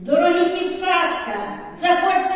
Дорогі дівчатка, заходьте.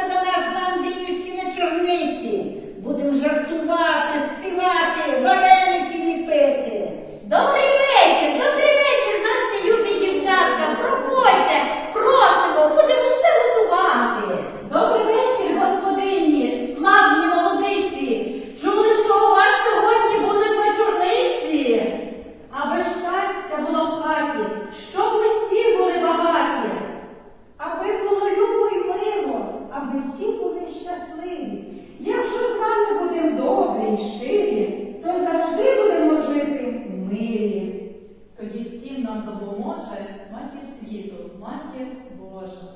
допоможе маті світу, маті Божа.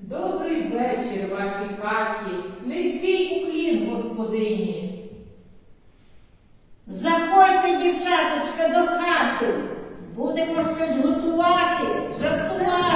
Добрий вечір, вашій хаті, низький уклін, господині. Заходьте, дівчаточка, до хати, будемо щось готувати, жартувати.